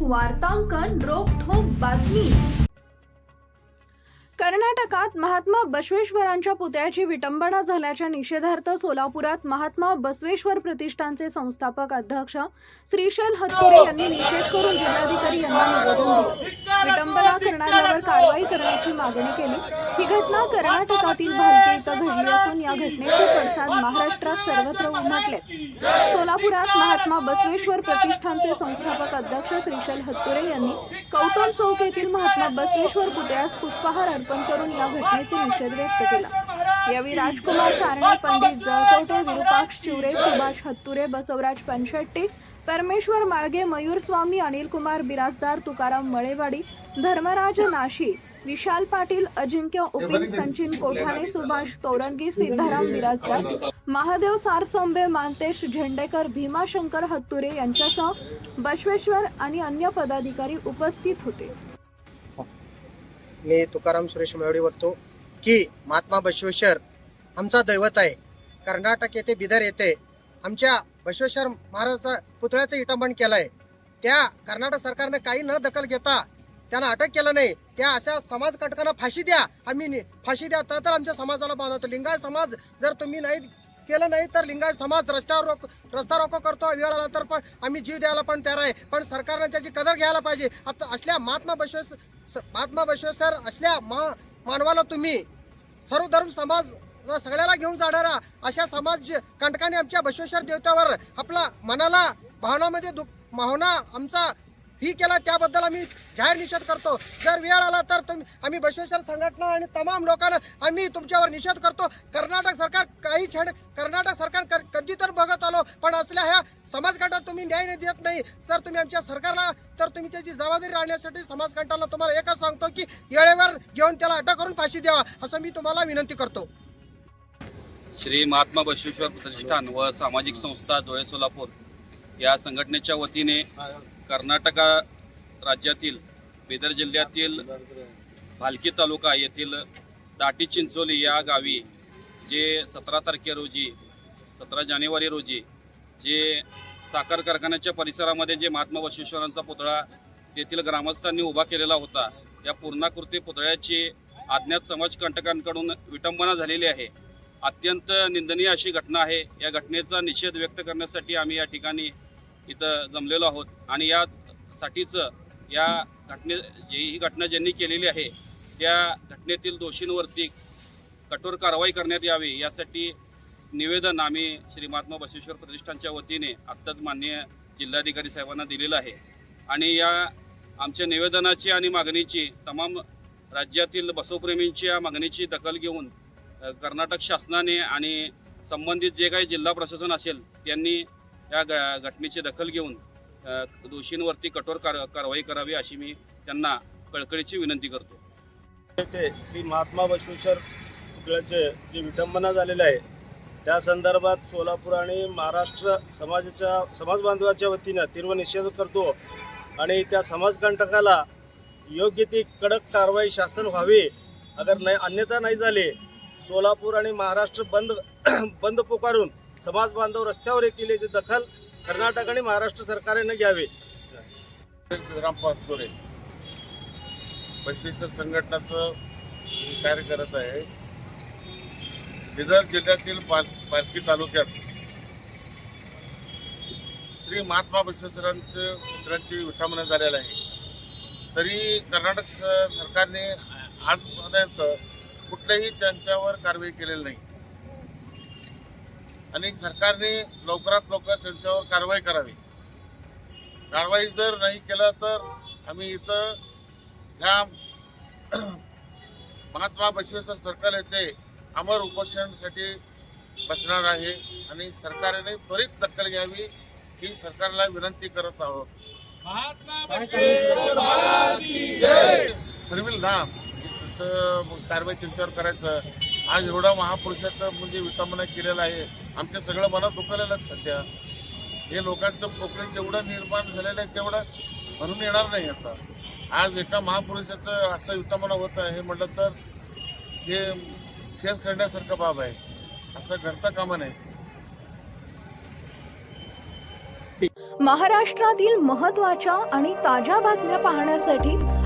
वार्तांकन रोखोक बातमी. कर्नाटकात महात्मा बसवेश्वरांच्या पुतळ्याची विटंबना झाल्याच्या निषेधार्थ सोलापुरात महात्मा बसवेश्वर प्रतिष्ठानचे संस्थापक अध्यक्ष श्रीशैल हत्तुरे यांनी निषेध करून जिल्हाधिकारी यांना निवेदन दिले. विटंबना करणाऱ्यावर कारवाई करण्याची मागणी केली. ही घटना कर्नाटकातील भालके इथं घडली असून या घटनेचे पडसाद महाराष्ट्रात सर्वत्र उमटले. सोलापुरात महात्मा बसवेश्वर प्रतिष्ठानचे संस्थापक अध्यक्ष श्रीशैल हत्तुरे यांनी कौटुंब चौक येथील महात्मा बसवेश्वर पुतळ्यास पुष्पहार अर्पण करून या घटनेचे निषेध व्यक्त केला. यावेळी राजकुमार सारणे पंडित जळकोटे विरुपाक्ष चिवरे सुभाष हत्तुरे बसवराज पंशेट्टी परमेश्वर माळगे मयूर स्वामी अनिल कुमार बिराजदार तुकाराम मळेवाडी धर्मराज नाशी विशाल पाटील अजिंक्य उपिन सचिन कोठाणे सुभाष तोरंगी सिद्धाराम बिराजदार महादेव सारसंबे मानतेश झेंडेकर भीमाशंकर हत्तुरे यांच्यासह बसवेश्वर आणि अन्य पदाधिकारी उपस्थित होते. मी तुकाराम सुरेश मेवडी बोलतो की महात्मा बसवेश्वर आमचा दैवत आहे. कर्नाटक येथे बिदर येथे आमच्या बसवेश्वर महाराजाचा पुतळ्याचं इटंबन केलं आहे त्या कर्नाटक सरकारने काही न दखल घेता त्यांना अटक केलं नाही. त्या अशा समाज कटकांना फाशी द्या. आम्ही फाशी द्या तर तर आमच्या समाजाला बांधवतो लिंगायत समाज जर तुम्ही नाही केलं नाही तर लिंगायत समाज रस्त्यावर रोक रस्ता रोको करतो वेळ आला तर पण आम्ही जीव द्यायला पण तयार आहे. पण सरकारने त्याची कदर घ्यायला पाहिजे. आता असल्या महात्मा बसवेश्वर महात्मा बश्वेश्वर असल्या मा मानवाला तुम्ही सर्वधर्म समाज सगळ्याला घेऊन जाणारा अशा समाज कंटकाने आमच्या बश्वेश्वर देवतावर आपला मनाला भावनामध्ये दुख भावना आमचा ही केला त्याबद्दल आम्ही जाहीर निषेध करतो. जर वेळ आला तर तुम्ही आम्ही बसवेश्वर संघटना आणि तमाम लोकांना आम्ही तुमच्यावर निषेध करतो. कर्नाटक सरकार काही छेड कर्नाटक सरकार कधी तर बघत आलो पण असल्या ह्या समाजगटात तुम्ही न्याय नाही देत नाही. तर तुम्ही आमच्या सरकारला तर तुम्ही त्याची जबाबदारी राहण्यासाठी समाजकंठाला तुम्हाला एकच सांगतो की वेळेवर घेऊन त्याला अटक करून फाशी द्यावा असं मी तुम्हाला विनंती करतो. श्री महात्मा बसवेश्वर प्रतिष्ठान व सामाजिक संस्था धुळे सोलापूर या संघटनेच्या वतीने कर्नाटक राज्यातील बेदर जिल्ह्यातील भालकी तालुका येथील दाटी चिंचोली या गावी जे सतरा तारखे रोजी सतरा जानेवारी रोजी जे साखर कारखान्याच्या परिसरामध्ये जे महात्मा बसवेश्वरांचा पुतळा तेथील ग्रामस्थांनी उभा केलेला होता या पूर्णाकृती पुतळ्याची अज्ञात समाजकंटकांकडून विटंबना झालेली आहे. अत्यंत निंदनीय अशी घटना आहे. या घटनेचा निषेध व्यक्त करण्यासाठी आम्ही या ठिकाणी इथं जमलेलो आहोत. आणि यासाठीच या घटने जी ही घटना ज्यांनी केलेली आहे त्या घटनेतील दोषींवरती कठोर कारवाई करण्यात यावी यासाठी निवेदन आम्ही श्री महात्मा बसवेश्वर प्रतिष्ठानच्या वतीने आत्ताच माननीय जिल्हाधिकारी साहेबांना दिलेलं आहे. आणि या आमच्या निवेदनाची आणि मागणीची तमाम राज्यातील बसवप्रेमींची या मागणीची दखल घेऊन कर्नाटक शासनाने आणि संबंधित जे काही जिल्हा प्रशासन असेल त्यांनी या ग- घटनेची दखल घेऊन दोषींवरती कठोर कार कारवाई करावी अशी मी त्यांना कळकळीची विनंती करतो. येथे श्री महात्मा बसवेश्वर पुतळ्याचे जे विटंबना झालेले आहे त्या संदर्भात सोलापूर आणि महाराष्ट्र समाजाच्या समाज बांधवाच्या वतीनं तीव्र निषेध करतो आणि त्या समाजकंटकाला योग्य ती कडक कारवाई शासन व्हावी अगर नाही अन्यथा नाही झाली सोलापूर आणि महाराष्ट्र बंद बंद पुकारून समाज बांधव रस्त्यावर येतील याची दखल कर्नाटक आणि महाराष्ट्र सरकारने घ्यावी. सिद्धराम पाचोरे बसेस संघटनाचं कार्य करत आहे बिदर जिल्ह्यातील पाल पालखी तालुक्यात श्री महात्मा बसवेश्वरांच्या पुत्रांची विठंबना झालेलं आहे. तरी कर्नाटक सरकारने आजपर्यंत कुठल्याही त्यांच्यावर कारवाई केलेली नाही. आणि सरकारने लवकरात लवकर त्यांच्यावर कारवाई करावी. कारवाई जर नाही केलं तर आम्ही इथं ह्या महात्मा बसवेश्वर सर्कल येथे अमर उपोषणासाठी बसणार आहे आणि सरकारने त्वरित दखल घ्यावी ही सरकारला विनंती करत आहोत. ना त्याचं मग कारवाई त्यांच्यावर करायचं. आज एवढा महापुरुषाचं म्हणजे विटंबना केलेलं आहे. आमच्या सगळं मनात दुखलेलं आहे सध्या. हे लोकांचं पोकळीच जेवढं निर्माण झालेलं आहे तेवढं भरून येणार नाही आता. आज एका महापुरुषाचं असं विटंबना होत आहे हे म्हटलं तर हे खेळ खेळण्यासारखं बाब आहे. असं घडता कामा नाही महाराष्ट्रातील महत्त्वाच्या आणि ताज्या बातम्या पाहण्यासाठी